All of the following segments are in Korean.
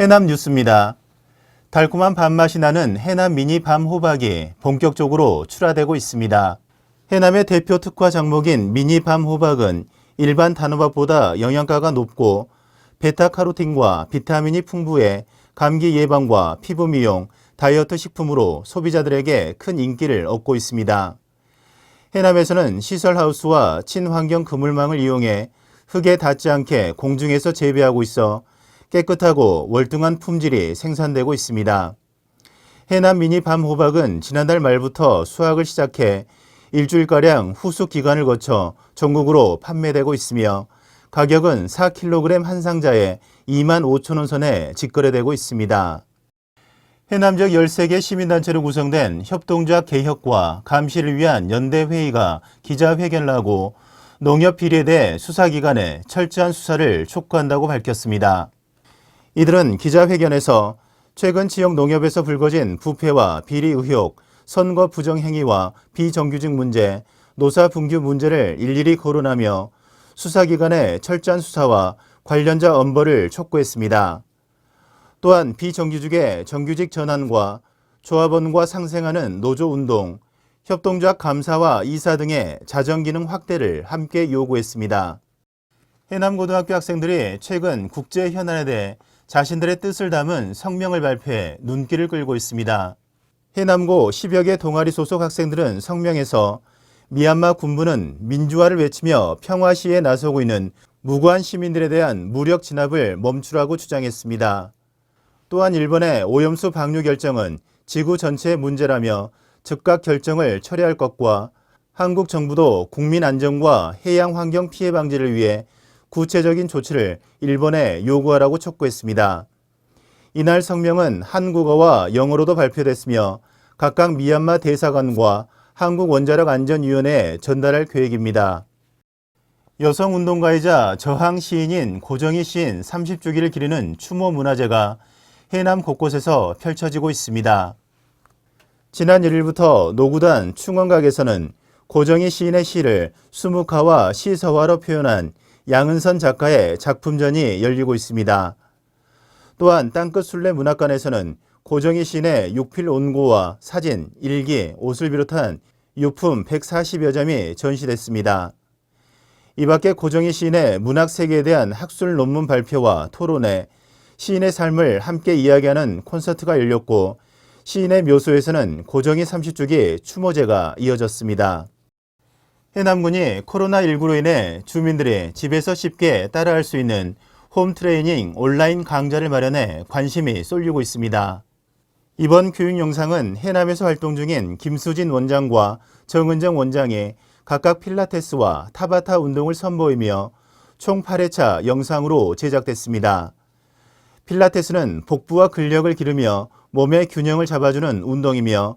해남 뉴스입니다. 달콤한 밥맛이 나는 해남 미니 밤 호박이 본격적으로 출하되고 있습니다. 해남의 대표 특화 작목인 미니 밤 호박은 일반 단호박보다 영양가가 높고 베타카로틴과 비타민이 풍부해 감기 예방과 피부 미용, 다이어트 식품으로 소비자들에게 큰 인기를 얻고 있습니다. 해남에서는 시설하우스와 친환경 그물망을 이용해 흙에 닿지 않게 공중에서 재배하고 있어 깨끗하고 월등한 품질이 생산되고 있습니다. 해남 미니 밤 호박은 지난달 말부터 수확을 시작해 일주일가량 후숙 기간을 거쳐 전국으로 판매되고 있으며 가격은 4kg 한 상자에 2만 5천 원 선에 직거래되고 있습니다. 해남 지역 13개 시민단체로 구성된 협동조합 개혁과 감시를 위한 연대회의가 기자회견을 하고 농협 비리에 대해 수사기관에 철저한 수사를 촉구한다고 밝혔습니다. 이들은 기자회견에서 최근 지역 농협에서 불거진 부패와 비리 의혹, 선거 부정 행위와 비정규직 문제, 노사 분규 문제를 일일이 거론하며 수사기관의 철저한 수사와 관련자 엄벌을 촉구했습니다. 또한 비정규직의 정규직 전환과 조합원과 상생하는 노조운동, 협동조합 감사와 이사 등의 자정기능 확대를 함께 요구했습니다. 해남고등학교 학생들이 최근 국제 현안에 대해 자신들의 뜻을 담은 성명을 발표해 눈길을 끌고 있습니다. 해남고 10여 개 동아리 소속 학생들은 성명에서 미얀마 군부는 민주화를 외치며 평화 시에 나서고 있는 무고한 시민들에 대한 무력 진압을 멈추라고 주장했습니다. 또한 일본의 오염수 방류 결정은 지구 전체의 문제라며 즉각 결정을 철회할 것과 한국 정부도 국민 안전과 해양 환경 피해 방지를 위해 구체적인 조치를 일본에 요구하라고 촉구했습니다. 이날 성명은 한국어와 영어로도 발표됐으며 각각 미얀마 대사관과 한국원자력안전위원회에 전달할 계획입니다. 여성운동가이자 저항 시인인 고정희 시인 30주기를 기리는 추모 문화제가 해남 곳곳에서 펼쳐지고 있습니다. 지난 1일부터 노구단 충원각에서는 고정희 시인의 시를 수묵화와 시서화로 표현한 양은선 작가의 작품전이 열리고 있습니다. 또한 땅끝 순례 문학관에서는 고정희 시인의 육필 온고와 사진, 일기, 옷을 비롯한 유품 140여 점이 전시됐습니다. 이 밖에 고정희 시인의 문학 세계에 대한 학술 논문 발표와 토론회, 시인의 삶을 함께 이야기하는 콘서트가 열렸고 시인의 묘소에서는 고정희 30주기 추모제가 이어졌습니다. 해남군이 코로나19로 인해 주민들이 집에서 쉽게 따라할 수 있는 홈 트레이닝 온라인 강좌를 마련해 관심이 쏠리고 있습니다. 이번 교육 영상은 해남에서 활동 중인 김수진 원장과 정은정 원장이 각각 필라테스와 타바타 운동을 선보이며 총 8회차 영상으로 제작됐습니다. 필라테스는 복부와 근력을 기르며 몸의 균형을 잡아주는 운동이며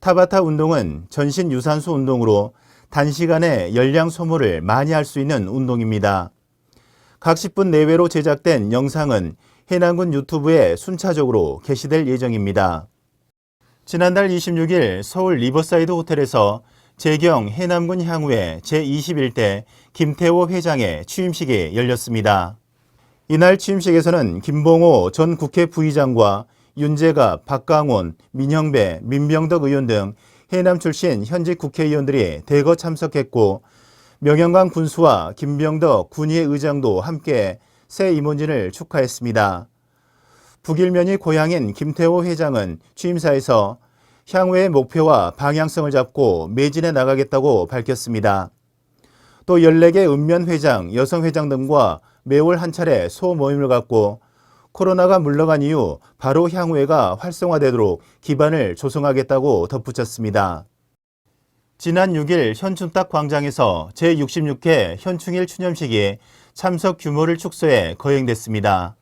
타바타 운동은 전신 유산소 운동으로 단시간에 열량 소모를 많이 할 수 있는 운동입니다. 각 10분 내외로 제작된 영상은 해남군 유튜브에 순차적으로 게시될 예정입니다. 지난달 26일 서울 리버사이드 호텔에서 재경 해남군 향후회 제21대 김태호 회장의 취임식이 열렸습니다. 이날 취임식에서는 김봉호 전 국회 부의장과 윤재갑, 박강원, 민형배, 민병덕 의원 등 해남 출신 현직 국회의원들이 대거 참석했고 명영광 군수와 김병덕 군의회 의장도 함께 새 임원진을 축하했습니다. 북일면이 고향인 김태호 회장은 취임사에서 향후의 목표와 방향성을 잡고 매진해 나가겠다고 밝혔습니다. 또 14개 읍면 회장, 여성 회장 등과 매월 한 차례 소모임을 갖고 코로나가 물러간 이후 바로 향후회가 활성화되도록 기반을 조성하겠다고 덧붙였습니다. 지난 6일 현충딱 광장에서 제66회 현충일 추념식이 참석 규모를 축소해 거행됐습니다.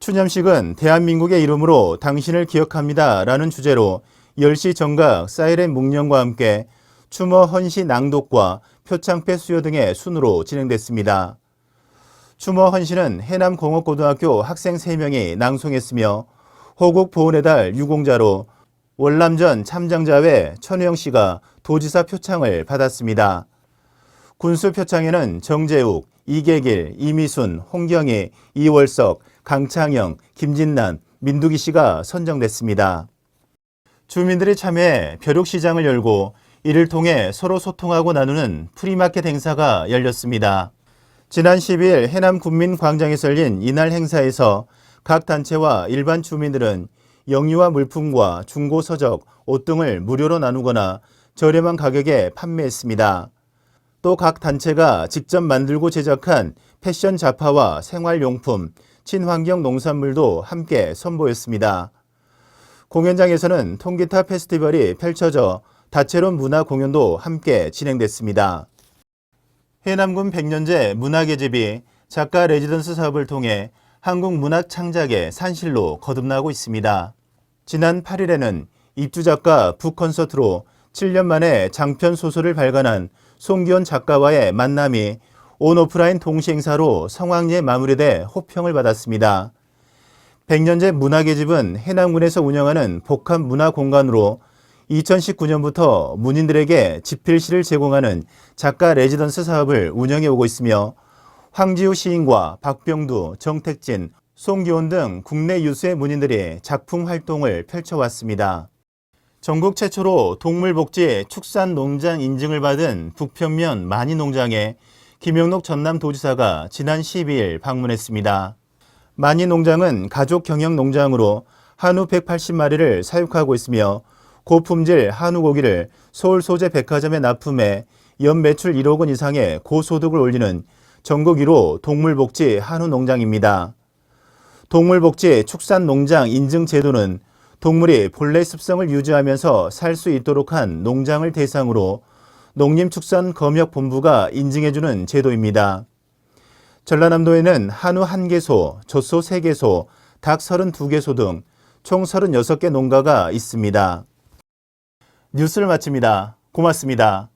추념식은 대한민국의 이름으로 당신을 기억합니다 라는 주제로 10시 정각 사이렌 묵념과 함께 추모 헌시 낭독과 표창패 수여 등의 순으로 진행됐습니다. 추모 헌시는 해남공업고등학교 학생 3명이 낭송했으며 호국 보훈의 달 유공자로 월남전 참장자 외 천우영 씨가 도지사 표창을 받았습니다. 군수 표창에는 정재욱, 이계길, 이미순, 홍경희, 이월석, 강창영, 김진난, 민두기 씨가 선정됐습니다. 주민들이 참여해 벼룩시장을 열고 이를 통해 서로 소통하고 나누는 프리마켓 행사가 열렸습니다. 지난 10일 해남 군민광장에서 열린 이날 행사에서 각 단체와 일반 주민들은 영유아 물품과 중고 서적, 옷 등을 무료로 나누거나 저렴한 가격에 판매했습니다. 또 각 단체가 직접 만들고 제작한 패션 잡화와 생활용품, 친환경 농산물도 함께 선보였습니다. 공연장에서는 통기타 페스티벌이 펼쳐져 다채로운 문화 공연도 함께 진행됐습니다. 해남군 백년제 문화계집이 작가 레지던스 사업을 통해 한국 문학 창작의 산실로 거듭나고 있습니다. 지난 8일에는 입주 작가 북콘서트로 7년 만에 장편 소설을 발간한 송기현 작가와의 만남이 온오프라인 동시행사로 성황리에 마무리돼 호평을 받았습니다. 백년제 문화계집은 해남군에서 운영하는 복합 문화 공간으로 2019년부터 문인들에게 집필실을 제공하는 작가 레지던스 사업을 운영해 오고 있으며 황지우 시인과 박병두, 정택진, 송기원 등 국내 유수의 문인들이 작품 활동을 펼쳐왔습니다. 전국 최초로 동물복지 축산농장 인증을 받은 북평면 만이농장에 김영록 전남도지사가 지난 12일 방문했습니다. 만이농장은 가족 경영 농장으로 한우 180마리를 사육하고 있으며 고품질 한우 고기를 서울 소재 백화점에 납품해 연 매출 1억 원 이상의 고소득을 올리는 전국 1호 동물복지 한우 농장입니다. 동물복지 축산농장 인증 제도는 동물이 본래 습성을 유지하면서 살 수 있도록 한 농장을 대상으로 농림축산검역본부가 인증해주는 제도입니다. 전라남도에는 한우 1개소, 젖소 3개소, 닭 32개소 등 총 36개 농가가 있습니다. 뉴스를 마칩니다. 고맙습니다.